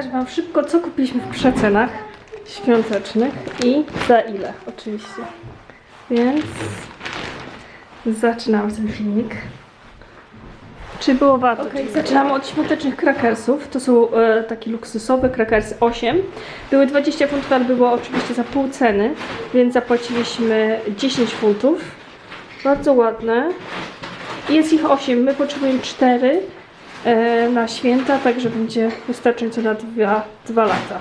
pokażę Wam szybko, co kupiliśmy w przecenach świątecznych i za ile, oczywiście. Więc zaczynamy ten filmik. Czy było warto? Okay, zaczynamy od świątecznych krakersów. To są e, takie luksusowe krakersy 8. Były 20 funtów, ale było oczywiście za pół ceny, więc zapłaciliśmy 10 funtów. Bardzo ładne. Jest ich 8, my potrzebujemy 4 e, na święta, także będzie wystarczająco na 2, 2 lata.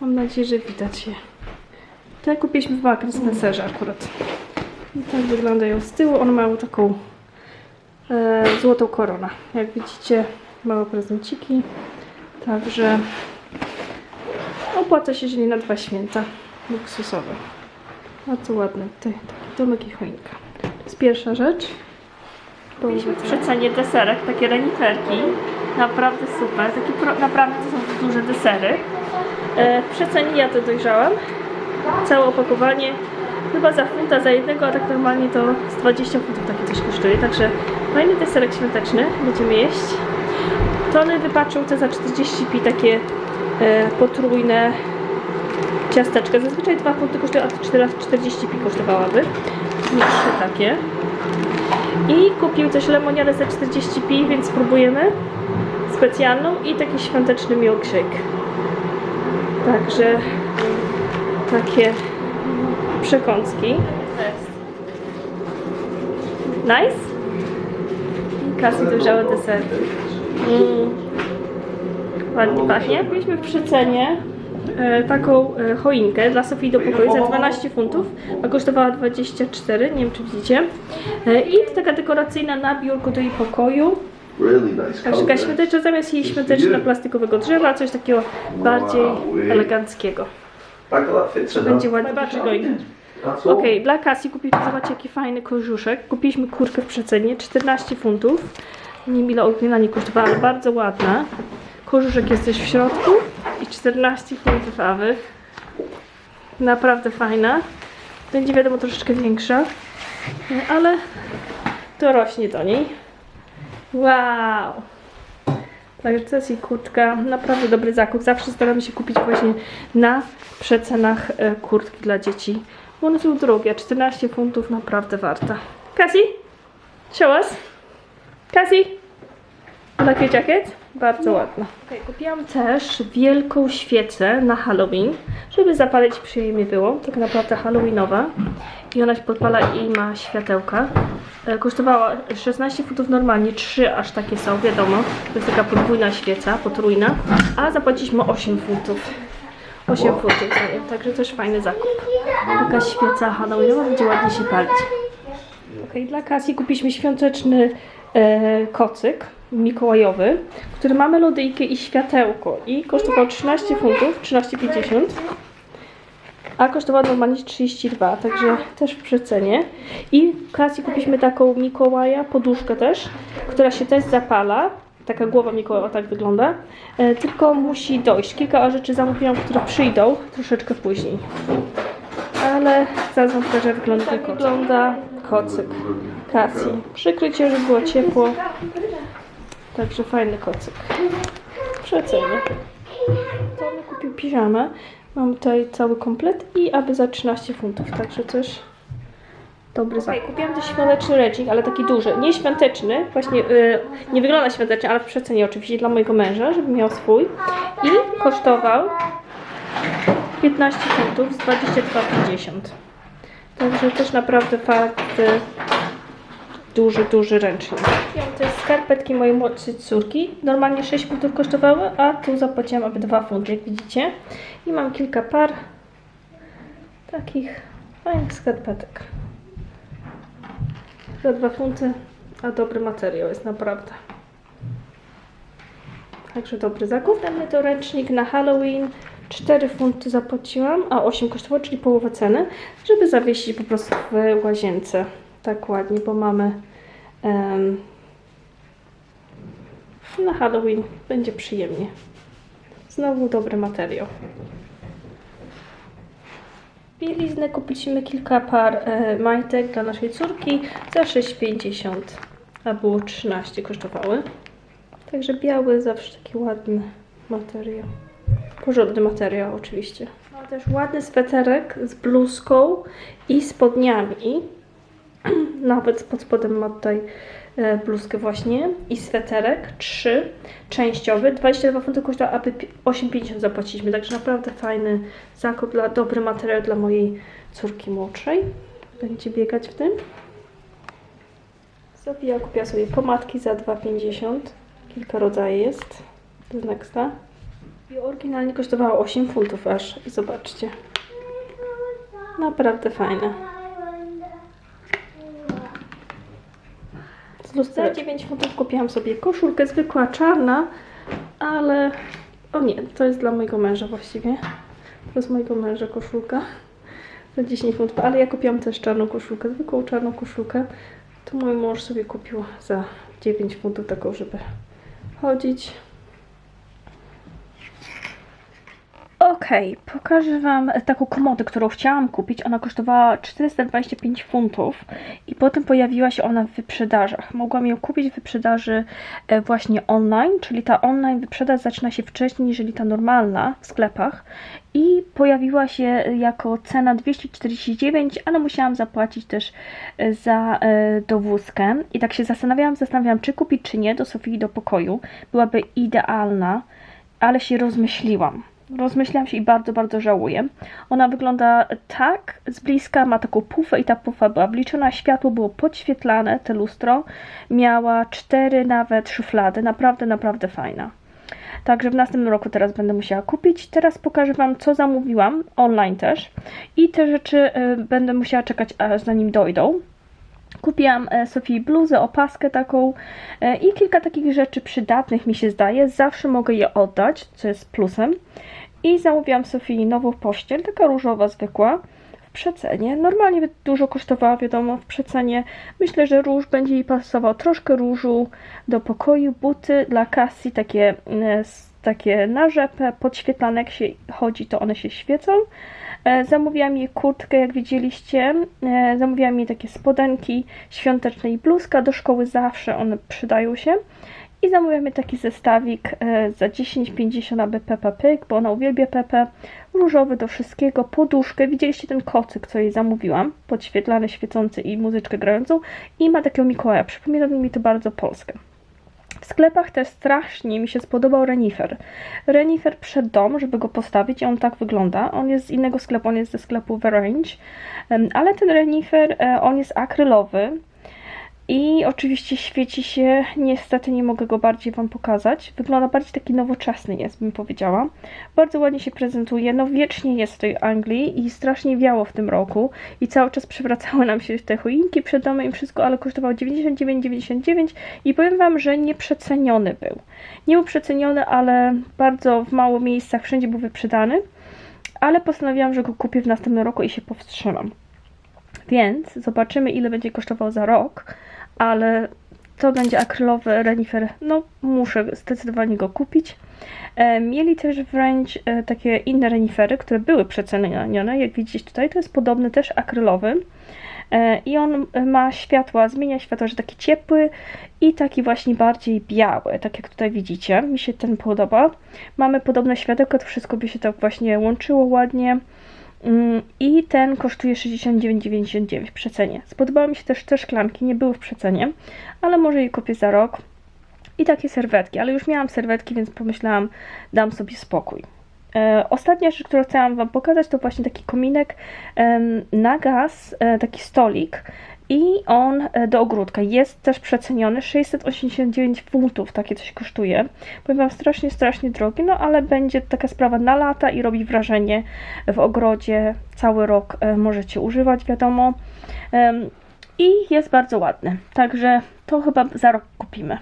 Mam nadzieję, że widać je. Te kupiliśmy w Spencerze akurat. I tak wyglądają z tyłu. One mają taką e, złotą koronę. Jak widzicie, małe prezenciki. Także opłaca się, jeżeli na dwa święta luksusowe. Bardzo ładny tutaj taki domek i choinka. To jest pierwsza rzecz. Mieliśmy w deserek, takie reniferki. Naprawdę super. Takie pro, naprawdę to są duże desery. E, przecenie ja to dojrzałem. Całe opakowanie chyba za funta za jednego, a tak normalnie to z 20 funtów takie coś kosztuje. Także fajny deserek świąteczny będziemy jeść. Tony wypaczył te za 40 pi takie e, potrójne ciasteczka. Zazwyczaj 2 funty kosztują, a te 4 40 pi kosztowałaby. Trzy takie. I kupił też lemoniadę za 40 pi, więc spróbujemy specjalną i taki świąteczny milkshake. Także takie przekąski. Nice? I Kasy dojrzałe desery. Mm. Ładnie pachnie. Byliśmy w przecenie e, taką e, choinkę dla Sofii do pokoju za 12 funtów, a kosztowała 24, nie wiem czy widzicie. E, I to taka dekoracyjna na biurku do jej pokoju. Really nice Także taka świąteczna, zamiast jej świąteczna plastikowego drzewa, coś takiego bardziej Wow. eleganckiego. Of that fits enough. Będzie ładnie wyglądać. Okej, dla Kasi kupiliśmy, zobaczcie jaki fajny kożuszek. Kupiliśmy kurkę w przecenie, 14 funtów. Nie wiem ile oryginalnie kosztowała, ale bardzo ładna. Kożuszek jest też w środku i 14 funtów awy. Naprawdę fajna. Będzie wiadomo troszeczkę większa, ale to rośnie do niej. Wow! Także to jest jej kurtka. Naprawdę dobry zakup. Zawsze staramy się kupić właśnie na przecenach e, kurtki dla dzieci. One są drogie. 14 funtów naprawdę warta. Cassie? Show us. Cassie? Like your jacket? Bardzo ładna. Okay, kupiłam też wielką świecę na Halloween, żeby zapalić przyjemnie było. Tak naprawdę Halloweenowa. I ona się podpala i ma światełka. E, Kosztowała 16 funtów normalnie, 3 aż takie są, wiadomo. To jest taka podwójna świeca, potrójna. A zapłaciliśmy 8 funtów. 8 funtów za nią, także też fajny zakup. Taka świeca halloweenowa będzie ładnie się palić. Ok, dla Kasji kupiliśmy świąteczny kocyk mikołajowy, który ma melodyjkę i światełko i kosztował 13 funtów, 13,50 a kosztował normalnie 32, także też w przecenie. I w Kasji kupiliśmy taką Mikołaja, poduszkę też, która się też zapala. Taka głowa Mikołaja tak wygląda. E, tylko musi dojść. Kilka rzeczy zamówiłam, które przyjdą troszeczkę później. Ale jak wygląda tak wygląda kocyk Kasji. Przykrycie, żeby było ciepło. Także fajny kocyk. W przecenie. To mi kupił piżamę. Mam tutaj cały komplet i aby za 13 funtów, także też dobry zakup. Kupiłam też świąteczny ręcznik, ale taki duży, nie świąteczny, właśnie y, nie wygląda świątecznie, ale w przecenie oczywiście dla mojego męża, żeby miał swój i kosztował 15 funtów z 22,50. Także też naprawdę fakt y, duży, duży ręcznik. Kupiłam też skarpetki mojej młodszej córki. Normalnie 6 funtów kosztowały, a tu zapłaciłam aby 2 funty, jak widzicie. I mam kilka par takich fajnych skarpetek. Za 2 funty, a dobry materiał jest naprawdę. Także dobry zakup. Następny to ręcznik na Halloween. 4 funty zapłaciłam, a 8 kosztowało, czyli połowę ceny, żeby zawiesić po prostu w łazience. Tak ładnie, bo mamy em, na Halloween będzie przyjemnie. Znowu dobry materiał. Bieliznę kupiliśmy kilka par e, majtek dla naszej córki za 6,50, a było 13 kosztowały. Także biały zawsze taki ładny materiał. Porządny materiał oczywiście. Ma też ładny sweterek z bluzką i spodniami. Nawet pod spodem ma tutaj e, bluzkę właśnie i sweterek, trzy częściowy, 22 funty kosztuje, aby pi- 8,50 zapłaciliśmy, także naprawdę fajny zakup, dla, dobry materiał dla mojej córki młodszej. Będzie biegać w tym. Sofia kupiła sobie pomadki za 2,50. Kilka rodzajów jest. Jest Nexta. I oryginalnie kosztowało 8 funtów aż. Zobaczcie. Naprawdę fajne. Za 9 funtów kupiłam sobie koszulkę zwykła, czarna, ale... O nie, to jest dla mojego męża właściwie. To jest mojego męża koszulka. Za 10 funtów, ale ja kupiłam też czarną koszulkę, zwykłą czarną koszulkę. To mój mąż sobie kupił za 9 funtów taką, żeby chodzić. Okej, pokażę Wam taką komodę, którą chciałam kupić. Ona kosztowała 425 funtów i potem pojawiła się ona w wyprzedażach. Mogłam ją kupić w wyprzedaży e, właśnie online, czyli ta online wyprzedaż zaczyna się wcześniej niż ta normalna w sklepach i pojawiła się jako cena 249, ale musiałam zapłacić też e, za e, dowózkę i tak się zastanawiałam, zastanawiałam czy kupić czy nie do Sofii do pokoju. Byłaby idealna, ale się rozmyśliłam. Rozmyślałam się i bardzo, bardzo żałuję. Ona wygląda tak z bliska, ma taką pufę i ta pufa była wliczona, światło było podświetlane, te lustro. Miała cztery nawet szuflady, naprawdę, naprawdę fajna. Także w następnym roku teraz będę musiała kupić. Teraz pokażę Wam, co zamówiłam online też. I te rzeczy y, będę musiała czekać, aż zanim dojdą. Kupiłam e, Sofii bluzę, opaskę taką e, i kilka takich rzeczy przydatnych mi się zdaje. Zawsze mogę je oddać, co jest plusem. I zamówiłam Sofii nową pościel, taka różowa, zwykła, w przecenie. Normalnie by dużo kosztowała, wiadomo, w przecenie. Myślę, że róż będzie jej pasował. Troszkę różu do pokoju, buty dla Cassie, takie, e, s- takie na rzepę, podświetlane, jak się chodzi, to one się świecą. E, Zamówiłam jej kurtkę, jak widzieliście. E, Zamówiłam jej takie spodenki świąteczne i bluzka. Do szkoły zawsze one przydają się. I zamówiłam jej taki zestawik e, za 10,50 aby Peppa Pig, bo ona uwielbia Pepe. Różowy do wszystkiego, poduszkę. Widzieliście ten kocyk, co jej zamówiłam. Podświetlany, świecący i muzyczkę grającą. I ma takiego Mikołaja. Przypomina mi to bardzo Polskę. W sklepach też strasznie mi się spodobał renifer. Renifer przed dom, żeby go postawić i on tak wygląda. On jest z innego sklepu, on jest ze sklepu The Range, Em, ale ten renifer, e, on jest akrylowy i oczywiście świeci się, niestety nie mogę go bardziej Wam pokazać. Wygląda bardziej taki nowoczesny jest, bym powiedziała. Bardzo ładnie się prezentuje, no wiecznie jest w tej Anglii i strasznie wiało w tym roku i cały czas przewracały nam się te choinki przed domem i wszystko, ale kosztował 99,99 i powiem Wam, że nieprzeceniony był. Nie był przeceniony, ale bardzo w mało miejscach, wszędzie był wyprzedany, ale postanowiłam, że go kupię w następnym roku i się powstrzymam. Więc zobaczymy, ile będzie kosztował za rok, ale to będzie akrylowy renifer. No, muszę zdecydowanie go kupić. E, mieli też wręcz e, takie inne renifery, które były przecenione. Jak widzicie tutaj, to jest podobny, też akrylowy. E, I on ma światła, zmienia światło, że taki ciepły i taki właśnie bardziej biały, tak jak tutaj widzicie. Mi się ten podoba. Mamy podobne światełko, to wszystko by się tak właśnie łączyło ładnie. Mm, I ten kosztuje 69,99 w przecenie. Spodobały mi się też te szklanki, nie były w przecenie, ale może je kupię za rok. I takie serwetki, ale już miałam serwetki, więc pomyślałam, dam sobie spokój. E, ostatnia rzecz, którą chciałam Wam pokazać, to właśnie taki kominek na gaz, e, taki stolik. I on e, do ogródka jest też przeceniony, 689 funtów takie coś kosztuje. Powiem Wam, strasznie, strasznie drogi, no ale będzie taka sprawa na lata i robi wrażenie w ogrodzie. Cały rok e, możecie używać, wiadomo. I jest bardzo ładny, także to chyba za rok kupimy.